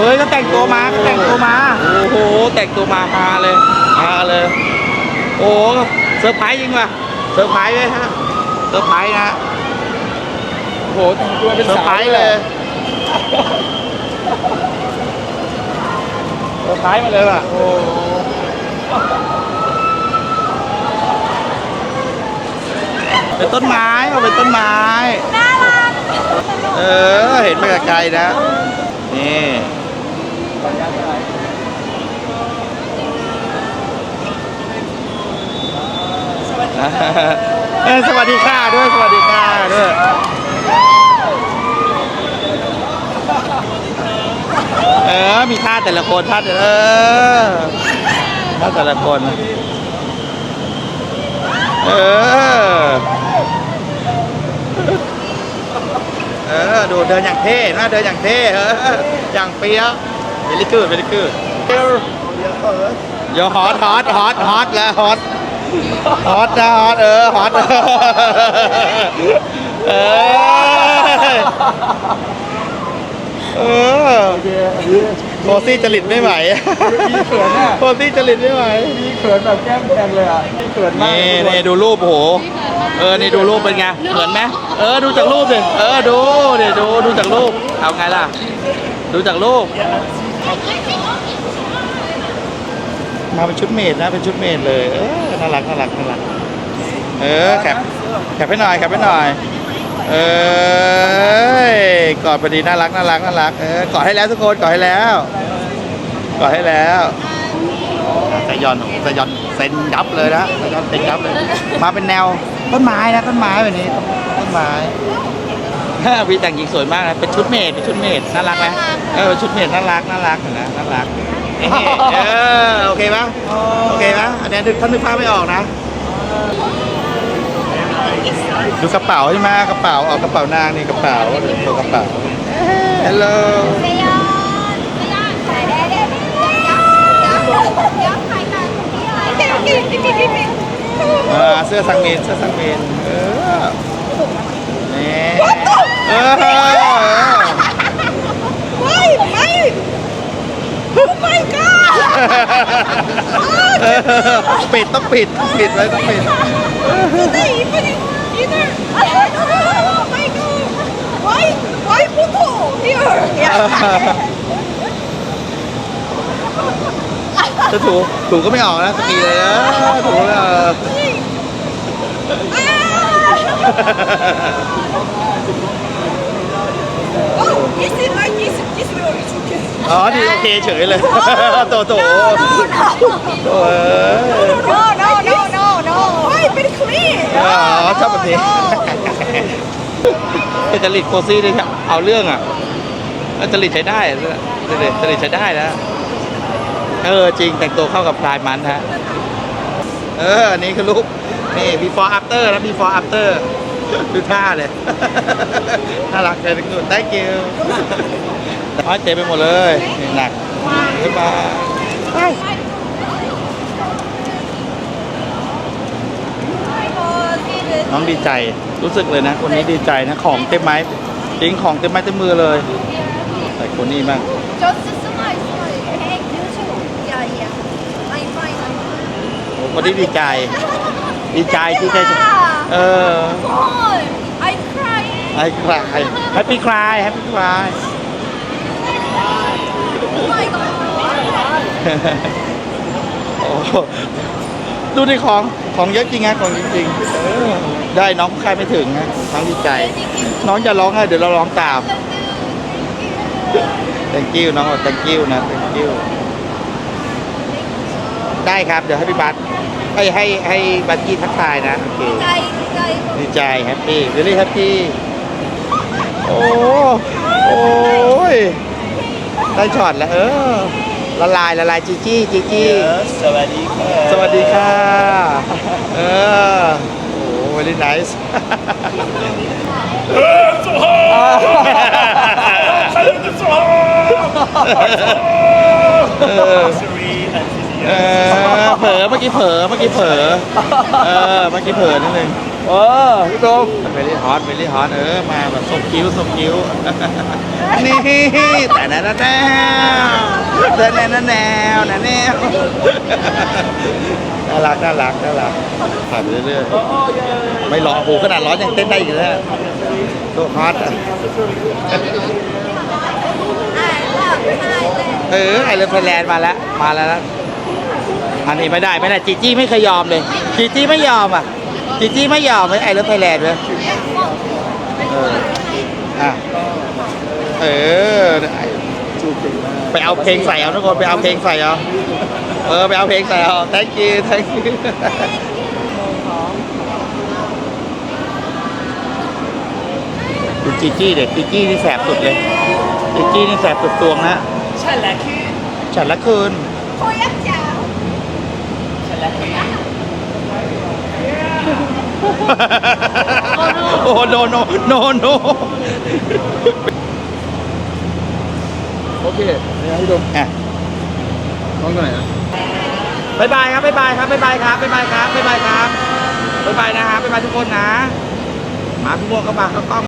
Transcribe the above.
เฮ้ยก็แต่งตัวมาก็แต่งตัวมา โอ้โห แต่งตัวมาฮาเลยฮาเลย โอ้เซอร์ไพรส์จริงว่ะเซอร์ไพรส์เลยฮะเซอร์ไพรส์นะโอ้โหแต่งตัวเป็นเซอร์สาวไพรส์เลยเซอร์ไพรส์มาเลยว่ะโอ้โหเป็นต้นไม้เอาเป็นต้นไม้น่ารักเออ เห็นมาไกลๆนะ นี่ เออสวัสดีค่ะด้วยสวัสดีค่ะด้วยเออมีท่าแต่ละคนท่าแต่เออท่าแต่ละคน เออเออดูเดินอย่างเท่นะเดินอย่างเท่เอออย่างเปียก เวลิกูดเวลิกูดโยฮอตฮอตฮอตฮอตแล้วฮอตฮอตนะฮอตเออฮอตเออเออโอเคอันนี้โคซี่จริตไม่ไหวมีเขินอะโคซี่จริตไม่ไหวมีเขินแบบแก้มแดงเลยอะมีเขินมากนี่นี่ดูรูปโอ้โหเออ นี่ดูรูปเป็นไงเหมือนไหมเออ ดูจากรูปดิเออ ดูเดี๋ยวดู ดูจากรูป เอาไงล่ะ ดูจากรูป มาเป็นชุดเมดนะเป็นชุดเมดเลยเออน่ารักน่ารักน่ารักเออแคปแคปให้หน่อยแคปให้หน่อย เออกอดพอดีน่ารักน่ารักน่ารักเออกอดให้แล้วทุกคนกอดให้แล้วกอดให้แล้วสยอนสยอนเซ็นยับเลยนะสยอนเซ็นยับเลย มาเป็นแนวต้นไม้นะต้นไม้แบบนี้ต้นไม้ วีแต่งหญิงสวยมากนะเป็นชุดเมดเป็นชุดเมดน่ารักไหมเออชุดเมดน่ารักน่ารักเห็นะน่ารักเอ๊ะเออโอเคปะโอเคปะอันนี้นึกท่านนึกภาพไม่ออกนะดูกระเป๋าใช่ไหมกระเป๋าออกกระเป๋านางนี่กระเป๋าตัวกระเป๋า Hello เซยอนเซยอนถ่ายได้ได้ย้อนย้อนถ่ายกันนี่อะไรกิ๊กกิ๊กกิ๊กกิ๊กกิ๊กอ่าเสื้อสังเมนเสื้อสังเมนเออนี่ เออเออไม่ไม่ไม่ก้าเออปิดต้องปิดต้องปิดไว้ต้องปิด แต่อีไปอีเนี่ยไม่ก้าไว้ไว้พุทโธเดี๋ยวเนี่ยจะถูถูก็ไม่ออกนะสกีเลยนะถูแล้ว Ah! ก็ไม่ออก Oh, this is like this. This will be okay. อ๋อดีโอเคเฉยเลยโตโต No, no, โตเออ no, no, no, no, no. Why very clean? อ๋อชอบแบบนี้เป็นจริตโคซี่ด้วยครับเอาเรื่องอะแล้วจริตใช้ได้อะจริตจริตใช้ได้นะเออจริงแต่งตัวเข้ากับพลายมันฮะ เอออันนี้คือรูปนี่ before after นะ before after ดูท่าเลย น่ารักเลยทุกคน thank you อ้อยเต็มไปหมดเลยนี่หนักบ๊ายบายน้องดีใจ รู้สึกเลยนะ คนนี้ดีใจนะ ของเต็มไม้จริงของเต็มไม้เต็มมือเลยแต่คนนี้บ้าง Just smile, smile. Hey, you too. Yeah, yeah. I'm fine. I'm fine. โอ้คนนี้ดีใจ ดีใจดีใจ เออ Oh, I cry. ไอ้คลายแฮปปี้คลายแฮปปี้คลาย Oh my god. โอ้โหดูในของของเยอะจริงนะของจริงๆเออได้น้องคายไม่ถึงนะน้องดีใจ น้องจะร้องไห้เดี๋ยวเราร้องตาม thank you น้องบอก thank you นะ thank you ได้ครับ เดี๋ยวให้พี่บัส ให้ให้ให้บัสกี้ทักทายนะโอเค Guy, guy. ดีใจแฮปปี้เ e ลี่แฮปปี้โอ้โอ้ยได้ช็อตแล้วเออละลายละลายจีจี้จีจี้สวัสดีค่ะ สวัสดีค่ะเออโอ้ very nice เออ เออเผลอเมื่อกี้เผลอเมื่อกี้เผลอเออเมื่อกี้เผลอนิดนึงเออพี่โดมเวลี่ฮอตเวลี่ฮอตเออมาแบบส่งคิ้วส่งคิ้วนี่แต่แน่แน่แน่แต่แน่แน่แน่แน่แน่น่ารักน่ารักน่ารักผ่านไปเรื่อยๆไม่ร้อนโอ้โหขนาดร้อนยังเต้นได้อีกเลยตัวฮอตอะอ่าเลิกใช่เลยเออไอเลิฟไทยแลนด์มาแล้วมาแล้วนะ อันนี้ไม่ได้ไม่ได้จีจี้ไม่เคยยอมเลยจีจี้ไม่ยอมอะจีจี้ไม่ยอมเลยไอเลิฟไทยแลนด์เลยเอออะเออไปเอาเพลงใส่เอาทุกคนไปเอาเพลงใส่เอาเออไปเอาเพลงใส่เอา thank you thank you ดูจีจี้เด็กจีจี้นี่แสบสุดเลยจีจี้นี่แสบสุดตวงนะฉันแหละคือฉันละคืนโคยักษ์จ๋าฉัน แหละคือโอ้โนโนโนโนโอเคเนี่ยพี่โดมอะน้องตัวไหนนะบายบายครับบายบายครับบายบายครับบายบายครับบายบายครับบายบายนะครับบายบายทุกคนนะมาพี่ม่วงเข้ามาเข้ากล้อง